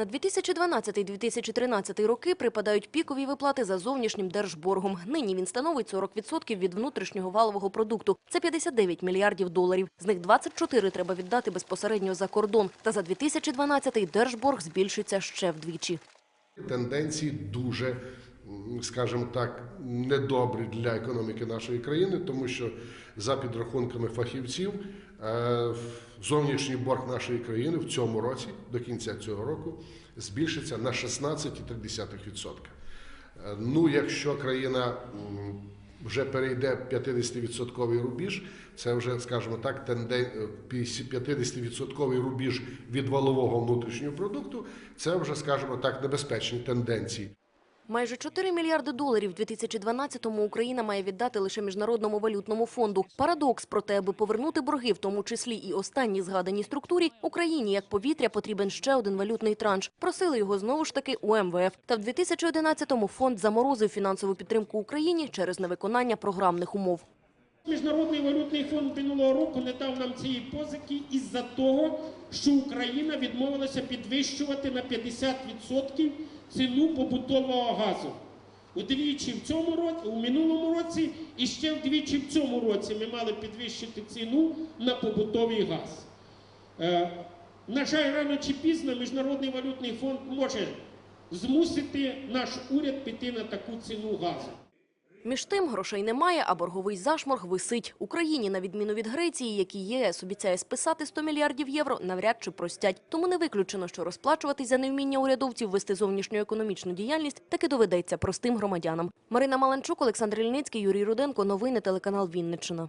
На 2012-2013 роки припадають пікові виплати за зовнішнім держборгом. Нині він становить 40% від внутрішнього валового продукту. Це 59 мільярдів доларів. З них 24 треба віддати безпосередньо за кордон. Та за 2012-й держборг збільшиться ще вдвічі. Тенденції дуже, скажімо так, недобрі для економіки нашої країни, тому що за підрахунками фахівців е, зовнішній борг нашої країни в цьому році, до кінця цього року, збільшиться на 16,3%. Е, Ну, якщо країна вже перейде 50% рубіж, це вже, скажімо так, тенден... е, 50% рубіж від валового внутрішнього продукту, це вже, скажімо так, небезпечні тенденції. Майже 4 мільярди доларів в 2012-му Україна має віддати лише Міжнародному валютному фонду. Парадокс, проте, аби повернути борги, в тому числі і останній згаданій структурі, Україні як повітря потрібен ще один валютний транш. Просили його знову ж таки у МВФ. Та в 2011-му фонд заморозив фінансову підтримку Україні через невиконання програмних умов. Міжнародний валютний фонд минулого року не дав нам цієї позики із-за того, що Україна відмовилася підвищувати на 50% ціну побутового газу. Удвічі в цьому році, у минулому році і ще вдвічі в цьому році ми мали підвищити ціну на побутовий газ. Е, на жаль, рано чи пізно Міжнародний валютний фонд може змусити наш уряд піти на таку ціну газу. Між тим грошей немає, а борговий зашморг висить. Україні, на відміну від Греції, які ЄС обіцяє списати 100 мільярдів євро, навряд чи простять. Тому не виключено, що розплачуватись за невміння урядовців вести зовнішню економічну діяльність таки доведеться простим громадянам. Марина Маланчук, Олександр Ільницький, Юрій Руденко. Новини телеканал Вінниччина.